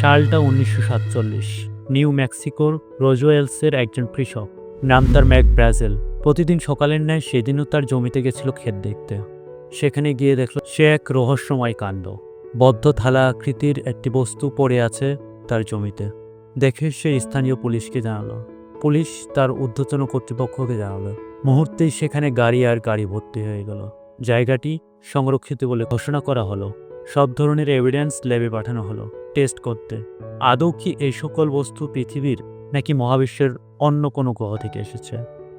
সালটা উনিশশো সাতচল্লিশ, নিউ মেক্সিকোর রোজোয়েলসের একজন কৃষক, নাম তার ম্যাক ব্রাজেল। প্রতিদিন সকালের ন্যায় সেদিনও তার জমিতে গেছিল ক্ষেত দেখতে। সেখানে গিয়ে দেখল সে এক রহস্যময় কাণ্ড। বদ্ধ থালা আকৃতির একটি বস্তু পড়ে আছে তার জমিতে। দেখে সে স্থানীয় পুলিশকে জানালো। পুলিশ তার ঊর্ধ্বতন কর্তৃপক্ষকে জানালো, মুহূর্তেই সেখানে গাড়ি আর গাড়ি ভর্তি হয়ে গেল। জায়গাটি সংরক্ষিত বলে ঘোষণা করা হলো। সব ধরনের এভিডেন্স ল্যাবে পাঠানো হলো। টেস্ট করতে। আদৌ কি এই সকল বস্তু পৃথিবীর নাকি মহাবিশ্বের অন্য কোনো গ্রহ থেকে এসেছে?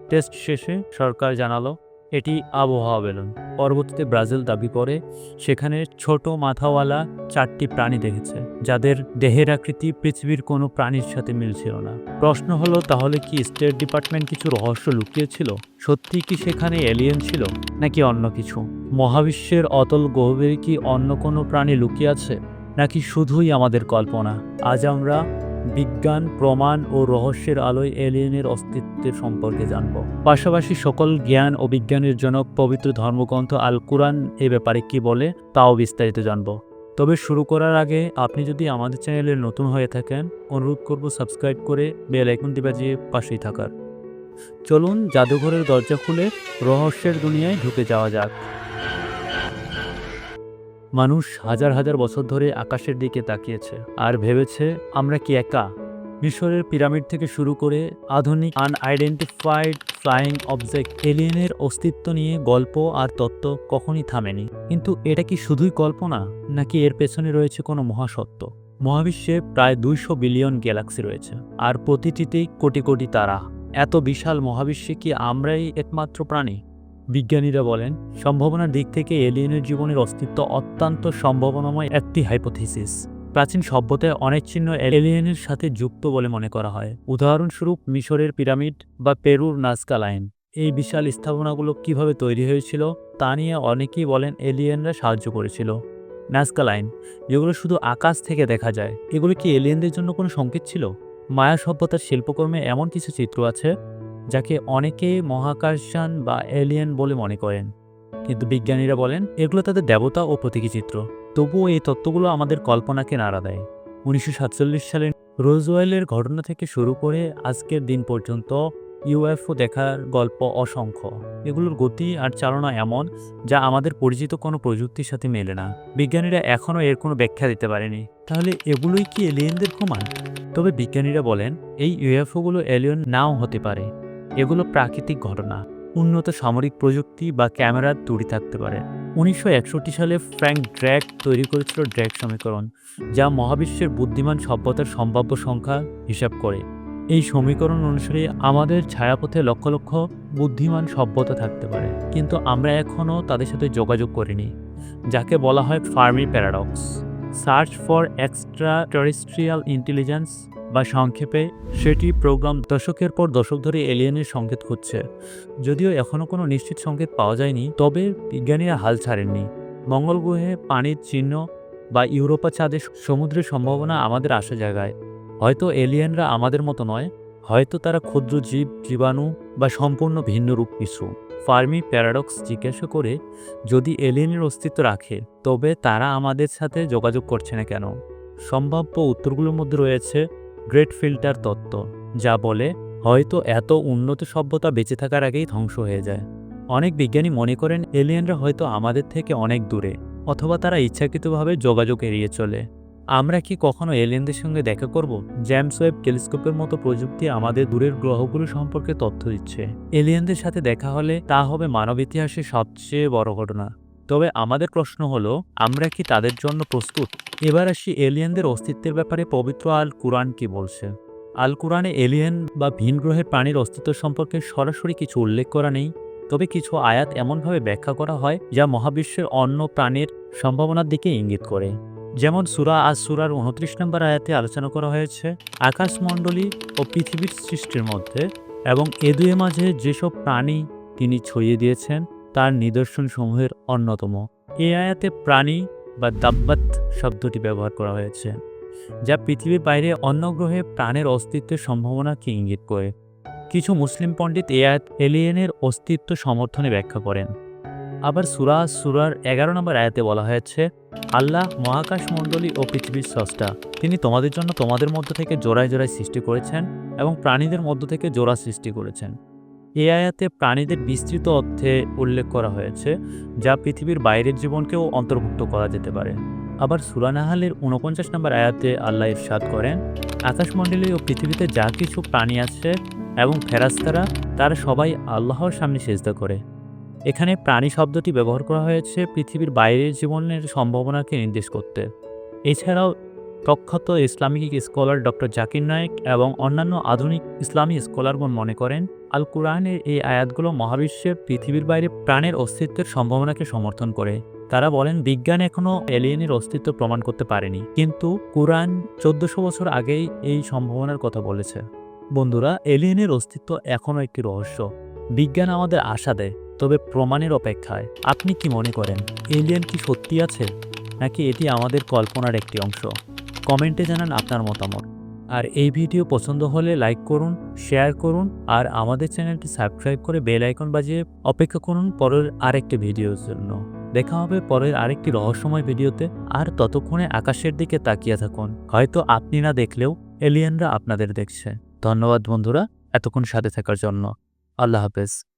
টেস্ট শেষে সরকার জানালো, এটি আবহাওয়া বেলুন পরবর্তীতে ব্রাজিল দাবি করে, সেখানে ছোট মাথাওয়ালা চারটি প্রাণী দেখেছে, যাদের দেহের আকৃতি পৃথিবীর কোনো প্রাণীর সাথে মিলছিল না। প্রশ্ন হলো, তাহলে কি স্টেট ডিপার্টমেন্ট কিছু রহস্য লুকিয়েছিল? সত্যি কি সেখানে এলিয়েন ছিল, নাকি অন্য কিছু? মহাবিশ্বের অতল গহ্বরে কি অন্য কোনো প্রাণী লুকিয়ে আছে? নাকি শুধুই আমাদের কল্পনা? আজ আমরা বিজ্ঞান, প্রমাণ ও রহস্যের আলোয় এলিয়েনের অস্তিত্বের সম্পর্কে জানব। পাশাপাশি সকল জ্ঞান ও বিজ্ঞানের জনক পবিত্র ধর্মগ্রন্থ আল কুরআন এ ব্যাপারে কি বলে, তাও বিস্তারিত জানব। তবে শুরু করার আগে আপনি যদি আমাদের চ্যানেলে নতুন হয়ে থাকেন, অনুরোধ করব সাবস্ক্রাইব করে বেল আইকনটি বাজিয়ে পাশেই থাকার। চলুন জাদুঘরের দরজা খুলে রহস্যের দুনিয়ায় ঢুকে যাওয়া যাক। মানুষ হাজার হাজার বছর ধরে আকাশের দিকে তাকিয়েছে আর ভেবেছে, আমরা কি একা? মিশরের পিরামিড থেকে শুরু করে আধুনিক আনআইডেন্টিফাইড ফ্লাইং অবজেক্ট, এলিয়েনের অস্তিত্ব নিয়ে গল্প আর তত্ত্ব কখনই থামেনি। কিন্তু এটা কি শুধুই কল্পনা, নাকি এর পেছনে রয়েছে কোনো মহাসত্য? মহাবিশ্বে প্রায় দুইশো বিলিয়ন গ্যালাক্সি রয়েছে, আর প্রতিটিতেই কোটি কোটি তারা। এত বিশাল মহাবিশ্বে কি আমরাই একমাত্র প্রাণী? বিজ্ঞানীরা বলেন, সম্ভাবনার দিক থেকে এলিয়েনের জীবনের অস্তিত্ব অত্যন্ত সম্ভাবনাময় একটি হাইপোথিসিস। প্রাচীন সভ্যতায় অনেক চিহ্ন এলিয়েনের সাথে যুক্ত বলে মনে করা হয়। উদাহরণস্বরূপ, মিশরের পিরামিড বা পেরুর নাজকা লাইন এই বিশাল স্থাপনাগুলো কীভাবে তৈরি হয়েছিল, তা নিয়ে অনেকেই বলেন এলিয়েনরা সাহায্য করেছিল। নাজকা লাইন যেগুলো শুধু আকাশ থেকে দেখা যায়, এগুলো কি এলিয়েনদের জন্য কোনো সংকেত ছিল? মায়া সভ্যতার শিল্পকর্মে এমন কিছু চিত্র আছে? যাকে অনেকে মহাকাশযান বা এলিয়েন বলে মনে করেন। কিন্তু বিজ্ঞানীরা বলেন, এগুলো তাদের দেবতা ও প্রতীকী চিত্র। তবুও এই তত্ত্বগুলো আমাদের কল্পনাকে নাড়া দেয়। উনিশশো সাতচল্লিশ সালে রোজওয়েলের ঘটনা থেকে শুরু করে আজকের দিন পর্যন্ত ইউএফও দেখার গল্প অসংখ্য। এগুলোর গতি আর চালনা এমন, যা আমাদের পরিচিত কোনো প্রযুক্তির সাথে মেলে না। বিজ্ঞানীরা এখনও এর কোনো ব্যাখ্যা দিতে পারেনি। তাহলে এগুলোই কি এলিয়েনদের প্রমাণ? তবে বিজ্ঞানীরা বলেন, এই ইউএফওগুলো এলিয়েন নাও হতে পারে। এগুলো প্রাকৃতিক ঘটনা, উন্নত সামরিক প্রযুক্তি বা ক্যামেরার তৈরি থাকতে পারে। উনিশশো একষট্টি সালে ফ্র্যাঙ্ক ড্র্যাক তৈরি করেছিল ড্র্যাক সমীকরণ, যা মহাবিশ্বের বুদ্ধিমান সভ্যতার সম্ভাব্য সংখ্যা হিসাব করে। এই সমীকরণ অনুসারে আমাদের ছায়াপথে লক্ষ লক্ষ বুদ্ধিমান সভ্যতা থাকতে পারে, কিন্তু আমরা এখনও তাদের সাথে যোগাযোগ করিনি, যাকে বলা হয় Fermi paradox. Search for extraterrestrial intelligence বা সংক্ষেপে, সেটি প্রোগ্রাম দশকের পর দশক ধরে এলিয়েনের সংকেত খুঁজছে। যদিও এখনও কোনো নিশ্চিত সংকেত পাওয়া যায়নি, তবে বিজ্ঞানীরা হাল ছাড়েননি। মঙ্গল গ্রহে পানির চিহ্ন বা ইউরোপা চাঁদে সমুদ্রের সম্ভাবনা আমাদের আসা জায়গায় হয়তো এলিয়েনরা আমাদের মতো নয়, হয়তো তারা ক্ষুদ্র জীব, জীবাণু বা সম্পূর্ণ ভিন্ন রূপ কিছু। ফার্মি প্যারাডক্স জিজ্ঞাসা করে, যদি এলিয়েনের অস্তিত্ব রাখে, তবে তারা আমাদের সাথে যোগাযোগ করছে না কেন? সম্ভাব্য উত্তরগুলোর মধ্যে রয়েছে গ্রেট ফিল্টার তত্ত্ব, যা বলে, হয়তো এত উন্নত সভ্যতা বেঁচে থাকার আগেই ধ্বংস হয়ে যায়। অনেক বিজ্ঞানী মনে করেন, এলিয়েনরা হয়তো আমাদের থেকে অনেক দূরে, অথবা তারা ইচ্ছাকৃতভাবে যোগাযোগ এড়িয়ে চলে। আমরা কি কখনো এলিয়েনদের সঙ্গে দেখা করব? জ্যামস ওয়েব টেলিস্কোপের মতো প্রযুক্তি আমাদের দূরের গ্রহগুলো সম্পর্কে তথ্য দিচ্ছে। এলিয়েনদের সাথে দেখা হলে তা হবে মানব ইতিহাসে সবচেয়ে বড় ঘটনা। তবে আমাদের প্রশ্ন হলো, আমরা কি তাদের জন্য প্রস্তুত? এবার আসি এলিয়েনদের অস্তিত্বের ব্যাপারে পবিত্র আল কুরআন কি বলছে? আল কুরআনে এলিয়েন বা ভিন গ্রহের প্রাণীর অস্তিত্ব সম্পর্কে সরাসরি কিছু উল্লেখ করা নেই। তবে কিছু আয়াত এমনভাবে ব্যাখ্যা করা হয় যা মহাবিশ্বের অন্য প্রাণীর সম্ভাবনার দিকে ইঙ্গিত করে। যেমন সুরা আজ সুরার উনত্রিশ নম্বর আয়াতে আলোচনা করা হয়েছে, আকাশমণ্ডলী ও পৃথিবীর সৃষ্টির মধ্যে এবং এ দুয়ের মাঝে যেসব প্রাণী তিনি ছড়িয়ে দিয়েছেন, তার নিদর্শনসমূহের অন্যতম। এ আয়াতে প্রাণী বা দাব্বাত শব্দটি ব্যবহার করা হয়েছে, যা পৃথিবীর বাইরে অন্য গ্রহে প্রাণের অস্তিত্বের সম্ভাবনাকে ইঙ্গিত করে। কিছু মুসলিম পণ্ডিত এ আয়াত এলিয়েনের অস্তিত্ব সমর্থনে ব্যাখ্যা করেন। আবার সুরা সুরার এগারো নম্বর আয়াতে বলা হয়েছে, আল্লাহ মহাকাশ মণ্ডলী ও পৃথিবীর স্রষ্টা। তিনি তোমাদের জন্য তোমাদের মধ্য থেকে জোড়ায় জোড়ায় সৃষ্টি করেছেন এবং প্রাণীদের মধ্য থেকে জোড়া সৃষ্টি করেছেন। এই আয়াতে প্রাণীদের বিস্তৃত অর্থে উল্লেখ করা হয়েছে, যা পৃথিবীর বাইরের জীবনকেও অন্তর্ভুক্ত করা যেতে পারে। আবার সুরানাহালের উনপঞ্চাশ নম্বর আয়াতে আল্লাহ ইরশাদ করেন, আকাশমণ্ডলী ও পৃথিবীতে যা কিছু প্রাণী আছে এবং ফেরাস্তারা তারা সবাই আল্লাহর সামনে সেজদা করে। এখানে প্রাণী শব্দটি ব্যবহার করা হয়েছে পৃথিবীর বাইরের জীবনের সম্ভাবনাকে নির্দেশ করতে। এছাড়াও প্রখ্যাত Islamic scholar doctor Zakir Naik এবং অন্যান্য আধুনিক ইসলামী স্কলারগণ মনে করেন, আল কোরআনের এই আয়াতগুলো মহাবিশ্বে পৃথিবীর বাইরে প্রাণের অস্তিত্বের সম্ভাবনাকে সমর্থন করে। তারা বলেন, বিজ্ঞান এখনও এলিয়েনের অস্তিত্ব প্রমাণ করতে পারেনি, কিন্তু কোরআন চোদ্দশো বছর আগেই এই সম্ভাবনার কথা বলেছে। বন্ধুরা, এলিয়েনের অস্তিত্ব এখনও একটি রহস্য। বিজ্ঞান আমাদের আশা দেয় তবে প্রমাণের অপেক্ষায়, আপনি কি মনে করেন, এলিয়েন কি সত্যি আছে, নাকি এটি আমাদের কল্পনার একটি অংশ? কমেন্টে জানান আপনার মতামত। আর এই ভিডিও পছন্দ হলে লাইক করুন, শেয়ার করুন, আর আমাদের চ্যানেলটি সাবস্ক্রাইব করে বেল আইকন বাজিয়ে অপেক্ষা করুন পরের আরেকটি ভিডিওর জন্য। দেখা হবে পরের আরেকটি রহস্যময় ভিডিওতে, আর ততক্ষণে আকাশের দিকে তাকিয়ে থাকুন। হয়তো আপনি না দেখলেও এলিয়েনরা আপনাদের দেখছে। ধন্যবাদ বন্ধুরা, এতক্ষণ সাথে থাকার জন্য। আল্লাহ হাফেজ।